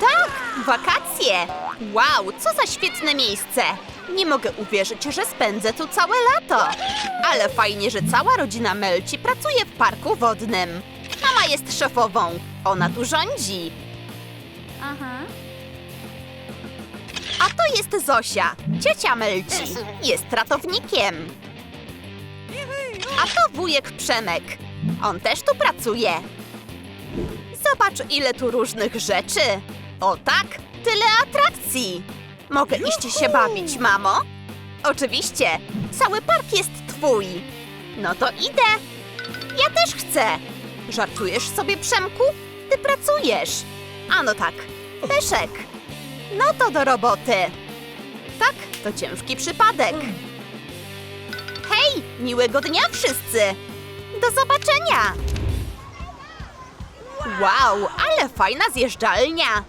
Tak, wakacje! Wow, co za świetne miejsce! Nie mogę uwierzyć, że spędzę tu całe lato. Ale fajnie, że cała rodzina Melci pracuje w parku wodnym. Mama jest szefową, ona tu rządzi. Aha. A to jest Zosia, ciocia Melci. Jest ratownikiem. A to wujek Przemek. On też tu pracuje. Zobacz, ile tu różnych rzeczy. O tak, tyle atrakcji. Mogę iść się bawić, mamo? Oczywiście, cały park jest twój. No to idę. Ja też chcę. Żartujesz sobie, Przemku? Ty pracujesz. A no tak, Peszek. No to do roboty. Tak, to ciężki przypadek. Hej, miłego dnia wszyscy! Do zobaczenia! Wow, ale fajna zjeżdżalnia!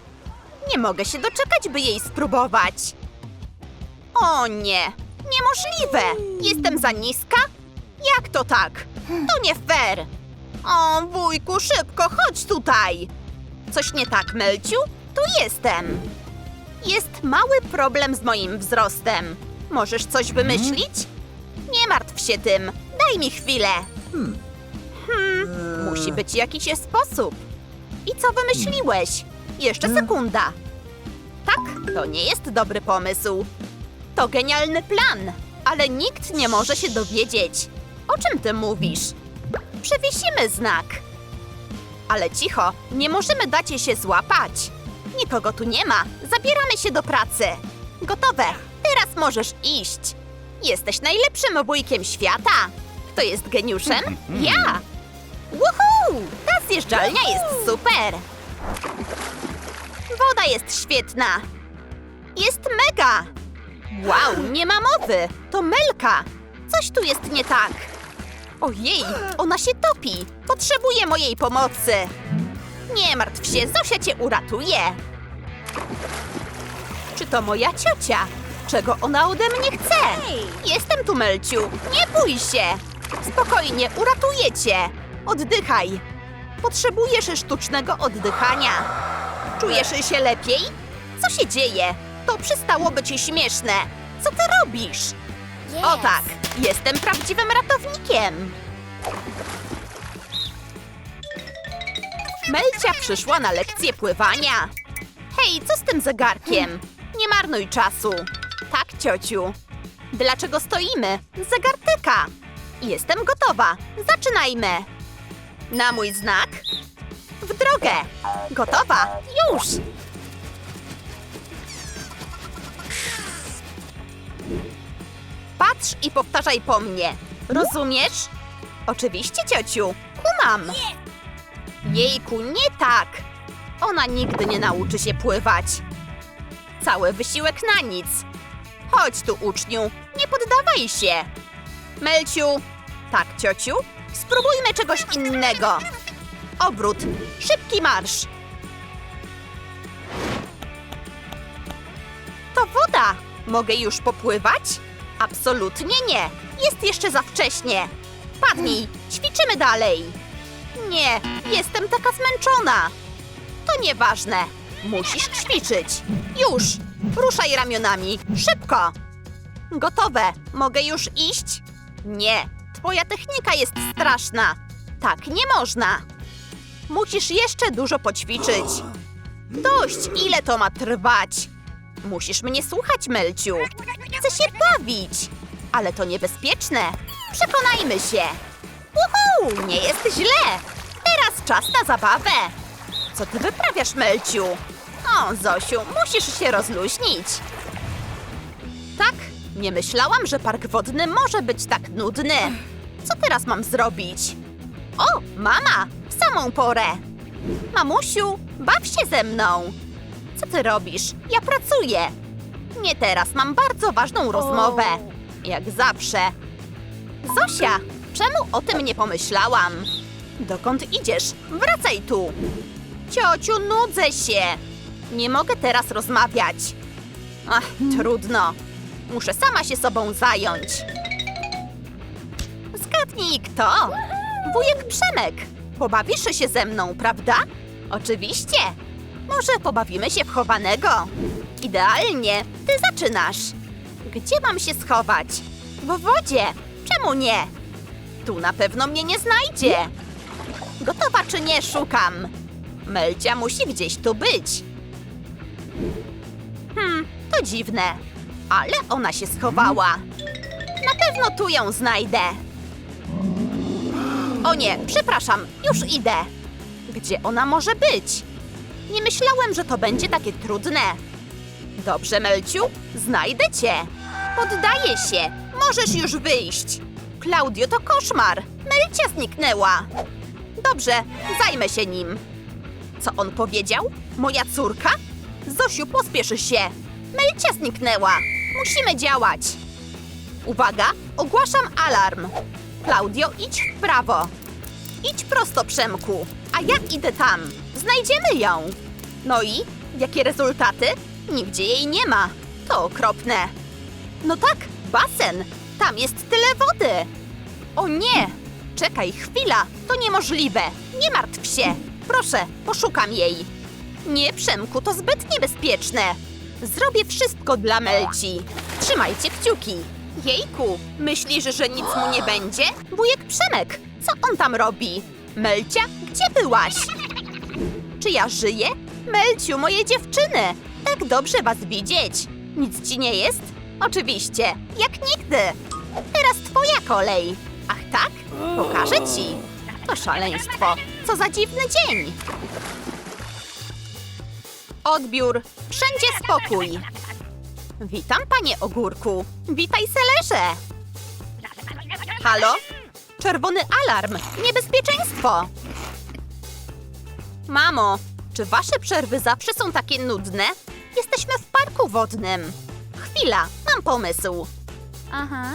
Nie mogę się doczekać, by jej spróbować. O nie, niemożliwe! Jestem za niska? Jak to tak? To nie fair! O, wujku, szybko, chodź tutaj! Coś nie tak, Melciu? Tu jestem. Jest mały problem z moim wzrostem. Możesz coś wymyślić? Nie martw się tym. Daj mi chwilę. Hmm, musi być jakiś sposób. I co wymyśliłeś? Jeszcze sekunda. Tak, to nie jest dobry pomysł. To genialny plan, ale nikt nie może się dowiedzieć. O czym ty mówisz? Przewiesimy znak. Ale cicho, nie możemy dać jej się złapać. Nikogo tu nie ma. Zabieramy się do pracy. Gotowe. Teraz możesz iść. Jesteś najlepszym wujkiem świata. Kto jest geniuszem? Ja! Woohoo! Ta zjeżdżalnia jest super! Woda jest świetna. Jest mega! Wow, nie ma mowy. To Melka. Coś tu jest nie tak. Ojej, ona się topi. Potrzebuje mojej pomocy. Nie martw się, Zosia cię uratuje. Czy to moja ciocia? Czego ona ode mnie chce? Jestem tu, Melciu. Nie bój się. Spokojnie, uratuję cię. Oddychaj. Potrzebujesz sztucznego oddychania. Czujesz się lepiej? Co się dzieje? To przestało być śmieszne. Co ty robisz? O tak, jestem prawdziwym ratownikiem. Melcia przyszła na lekcję pływania. Hej, co z tym zegarkiem? Nie marnuj czasu. Tak, ciociu. Dlaczego stoimy? Zegar tyka. Jestem gotowa. Zaczynajmy. Na mój znak. W drogę. Gotowa. Już. Patrz i powtarzaj po mnie. Rozumiesz? Oczywiście, ciociu. Kumam. Jejku, nie tak. Ona nigdy nie nauczy się pływać. Cały wysiłek na nic. Chodź tu, uczniu. Nie poddawaj się. Melciu. Tak, ciociu. Spróbujmy czegoś innego. Obrót. Szybki marsz. To woda. Mogę już popływać? Absolutnie nie. Jest jeszcze za wcześnie. Padnij. Ćwiczymy dalej. Nie, jestem taka zmęczona. To nieważne. Musisz ćwiczyć. Już. Ruszaj ramionami. Szybko. Gotowe. Mogę już iść? Nie. Twoja technika jest straszna. Tak nie można. Musisz jeszcze dużo poćwiczyć. Dość, ile to ma trwać? Musisz mnie słuchać, Melciu. Chcę się bawić. Ale to niebezpieczne. Przekonajmy się. Uhu, nie jest źle. Teraz czas na zabawę. Co ty wyprawiasz, Melciu? O, Zosiu, musisz się rozluźnić. Tak, nie myślałam, że park wodny może być tak nudny. Co teraz mam zrobić? O, mama, w samą porę. Mamusiu, baw się ze mną. Co ty robisz? Ja pracuję. Nie teraz, mam bardzo ważną rozmowę. Jak zawsze. Zosia, czemu o tym nie pomyślałam? Dokąd idziesz? Wracaj tu. Ciociu, nudzę się. Nie mogę teraz rozmawiać. Ach, trudno. Muszę sama się sobą zająć. Zgadnij kto? Wujek Przemek. Pobawisz się ze mną, prawda? Oczywiście. Może pobawimy się w chowanego? Idealnie, ty zaczynasz. Gdzie mam się schować? W wodzie. Czemu nie? Tu na pewno mnie nie znajdzie. Gotowa czy nie, szukam. Melcia musi gdzieś tu być. Hmm, to dziwne. Ale ona się schowała. Na pewno tu ją znajdę. O nie, przepraszam, już idę. Gdzie ona może być? Nie myślałem, że to będzie takie trudne. Dobrze, Melciu, znajdę cię. Poddaję się. Możesz już wyjść. Klaudio, to koszmar. Melcia zniknęła. Dobrze, zajmę się nim. Co on powiedział? Moja córka? Zosiu, pospiesz się. Melcia zniknęła. Musimy działać. Uwaga, ogłaszam alarm. Klaudio, idź w prawo. Idź prosto, Przemku, a ja idę tam. Znajdziemy ją. No i? Jakie rezultaty? Nigdzie jej nie ma. To okropne. No tak, basen. Tam jest tyle wody. O nie! Czekaj, chwila, to niemożliwe. Nie martw się. Proszę, poszukam jej. Nie, Przemku, to zbyt niebezpieczne. Zrobię wszystko dla Melci. Trzymajcie kciuki. Jejku, myślisz, że nic mu nie będzie? Wujek Przemek, co on tam robi? Melcia, gdzie byłaś? Czy ja żyję? Melciu, moje dziewczyny! Tak dobrze was widzieć. Nic ci nie jest? Oczywiście, jak nigdy. Teraz twoja kolej. Ach tak? Pokażę ci. To szaleństwo. Co za dziwny dzień. Odbiór. Wszędzie spokój. Witam, panie ogórku. Witaj, selerze. Halo? Czerwony alarm. Niebezpieczeństwo. Mamo, czy wasze przerwy zawsze są takie nudne? Jesteśmy w parku wodnym. Chwila, mam pomysł. Aha.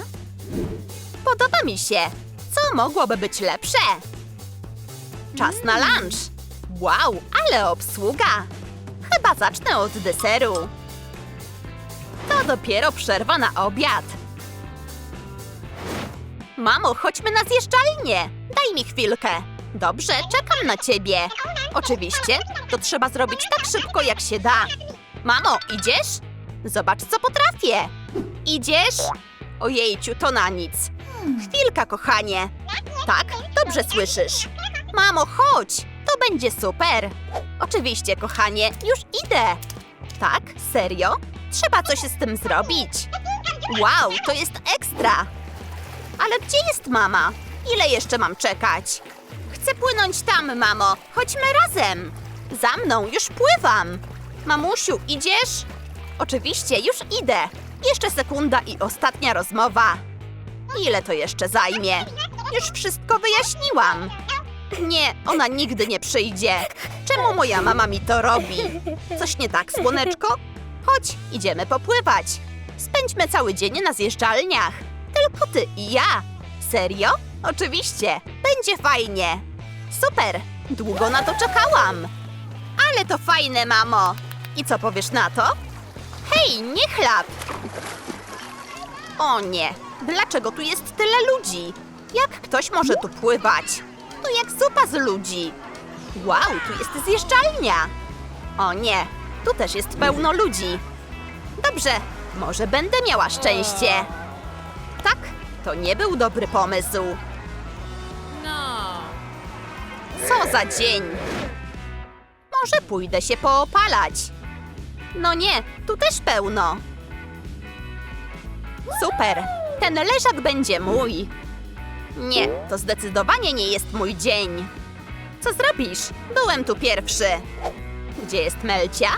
Podoba mi się. Co mogłoby być lepsze? Czas na lunch. Wow, ale obsługa. Chyba zacznę od deseru. Dopiero przerwa na obiad. Mamo, chodźmy na zjeżdżalnię. Daj mi chwilkę. Dobrze, czekam na ciebie. Oczywiście, to trzeba zrobić tak szybko, jak się da. Mamo, idziesz? Zobacz, co potrafię. Idziesz? Ojejciu, to na nic. Chwilka, kochanie. Tak, dobrze słyszysz. Mamo, chodź, to będzie super. Oczywiście, kochanie, już idę. Tak, serio? Trzeba coś z tym zrobić. Wow, to jest ekstra. Ale gdzie jest mama? Ile jeszcze mam czekać? Chcę płynąć tam, mamo. Chodźmy razem. Za mną, już pływam. Mamusiu, idziesz? Oczywiście, już idę. Jeszcze sekunda i ostatnia rozmowa. Ile to jeszcze zajmie? Już wszystko wyjaśniłam. Nie, ona nigdy nie przyjdzie. Czemu moja mama mi to robi? Coś nie tak, słoneczko? Chodź, idziemy popływać. Spędźmy cały dzień na zjeżdżalniach. Tylko ty i ja. Serio? Oczywiście. Będzie fajnie. Super. Długo na to czekałam. Ale to fajne, mamo. I co powiesz na to? Hej, nie chlap. O nie, dlaczego tu jest tyle ludzi? Jak ktoś może tu pływać? To jak zupa z ludzi. Wow, tu jest zjeżdżalnia. O nie, tu też jest pełno ludzi. Dobrze, może będę miała szczęście. Tak, to nie był dobry pomysł. No. Co za dzień! Może pójdę się poopalać. No nie, tu też pełno. Super, ten leżak będzie mój. Nie, to zdecydowanie nie jest mój dzień. Co zrobisz? Byłem tu pierwszy. Gdzie jest Melcia?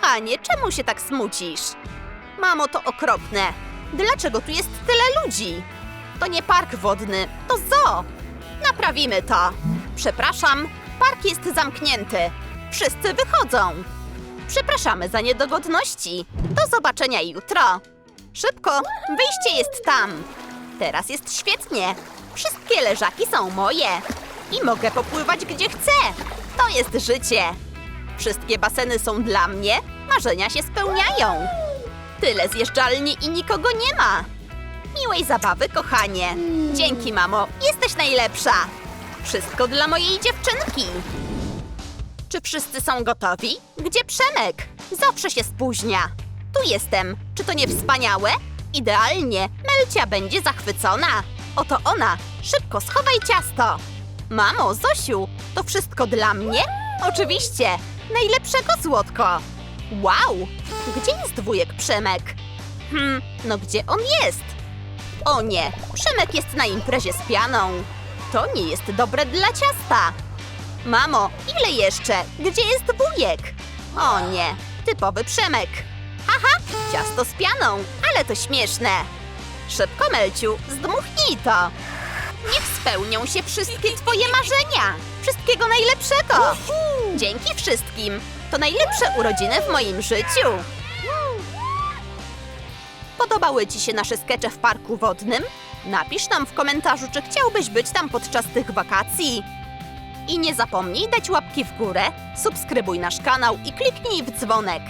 Kochanie, czemu się tak smucisz? Mamo, to okropne. Dlaczego tu jest tyle ludzi? To nie park wodny, to zoo. Naprawimy to. Przepraszam, park jest zamknięty. Wszyscy wychodzą. Przepraszamy za niedogodności. Do zobaczenia jutro. Szybko, wyjście jest tam. Teraz jest świetnie. Wszystkie leżaki są moje. I mogę popływać gdzie chcę. To jest życie. Wszystkie baseny są dla mnie, marzenia się spełniają. Tyle zjeżdżalni i nikogo nie ma. Miłej zabawy, kochanie. Dzięki, mamo. Jesteś najlepsza. Wszystko dla mojej dziewczynki. Czy wszyscy są gotowi? Gdzie Przemek? Zawsze się spóźnia. Tu jestem. Czy to nie wspaniałe? Idealnie. Melcia będzie zachwycona. Oto ona. Szybko schowaj ciasto. Mamo, Zosiu, to wszystko dla mnie? Oczywiście. Najlepszego złotko. Wow. Gdzie jest wujek Przemek? Hmm, no gdzie on jest? O nie, Przemek jest na imprezie z pianą. To nie jest dobre dla ciasta. Mamo, ile jeszcze? Gdzie jest wujek? O nie, typowy Przemek. Haha, ciasto z pianą, ale to śmieszne. Szybko, Melciu, zdmuchnij to. Niech spełnią się wszystkie twoje marzenia. Wszystkiego najlepszego. Dzięki wszystkim. To najlepsze urodziny w moim życiu. Podobały Ci się nasze skecze w parku wodnym? Napisz nam w komentarzu, czy chciałbyś być tam podczas tych wakacji. I nie zapomnij dać łapki w górę, subskrybuj nasz kanał i kliknij w dzwonek.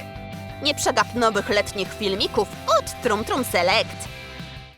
Nie przegap nowych letnich filmików od Trum Trum Select.